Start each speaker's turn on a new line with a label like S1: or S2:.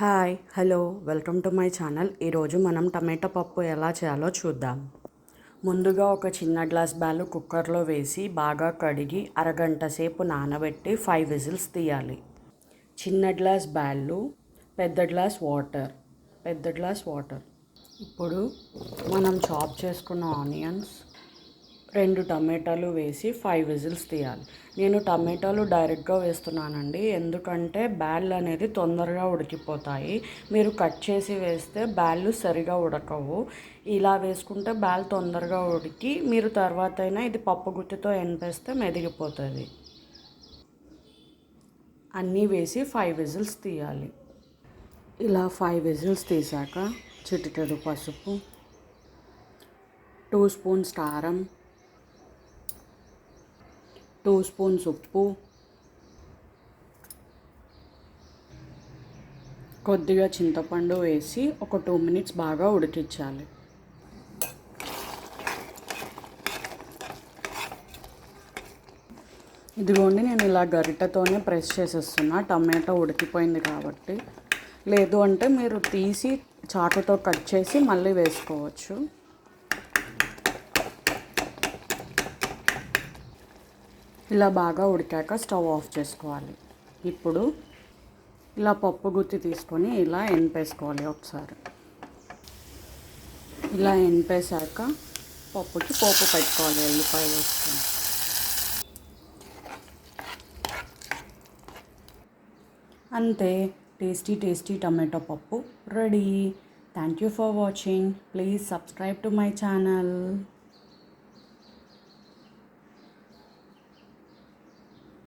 S1: Hi hello welcome to my channel. ఈరోజు మనం tomato పప్పు ఎలా చేయాలో చూద్దాం. ముందుగా ఒక చిన్న గ్లాస్ బ్యాలు కుక్కర్లో వేసి బాగా కడిగి అరగంట సేపు నానబెట్టి ఫైవ్ విజిల్స్ తీయాలి. చిన్న గ్లాస్ బ్యాళ్ళు పెద్ద గ్లాస్ వాటర్ పెద్ద గ్లాస్ వాటర్. ఇప్పుడు మనం చాప్ చేసుకున్న ఆనియన్స్ రెండు టమాటాలు వేసి ఫైవ్ విజిల్స్ తీయాలి. నేను టమాటాలు డైరెక్ట్గా వేస్తున్నానండి. ఎందుకంటే బ్యాళ్ళు అనేది తొందరగా ఉడికిపోతాయి. మీరు కట్ చేసి వేస్తే బ్యాళ్ళు సరిగా ఉడకవు. ఇలా వేసుకుంటే బ్యాల్ తొందరగా ఉడికి మీరు తర్వాత అయినా ఇది పప్పు గుత్తితో ఎనిపేస్తే మెదిగిపోతుంది. అన్నీ వేసి ఫైవ్ విజిల్స్ తీయాలి. ఇలా ఫైవ్ విజిల్స్ తీసాక చిటికెడు పసుపు టూ స్పూన్స్ కారం టూ స్పూన్స్ ఉప్పు. కొద్దిగా చింతపండు వేసి ఒక టూ మినిట్స్ బాగా ఉడికించాలి. ఇదిగోండి నేను ఇలా గరిటతోనే ప్రెస్ చేసేస్తున్నా. టమాటో ఉడికిపోయింది కాబట్టి. లేదు అంటే మీరు తీసి చాకుతో కట్ చేసి మళ్ళీ వేసుకోవచ్చు. ఇలా బాగా ఉడికాక స్టవ్ ఆఫ్ చేసుకోవాలి. ఇప్పుడు ఇలా పప్పు గుత్తి తీసుకొని ఇలా ఎనిపేసుకోవాలి ఒకసారి. ఇలా ఎనిపేశాక పప్పుకి పోపు పెట్టుకోవాలి ఎల్లిపాయ వేసుకొని. అంతే. టేస్టీ టేస్టీ టమాటో పప్పు ready. Thank you for watching please subscribe to my channel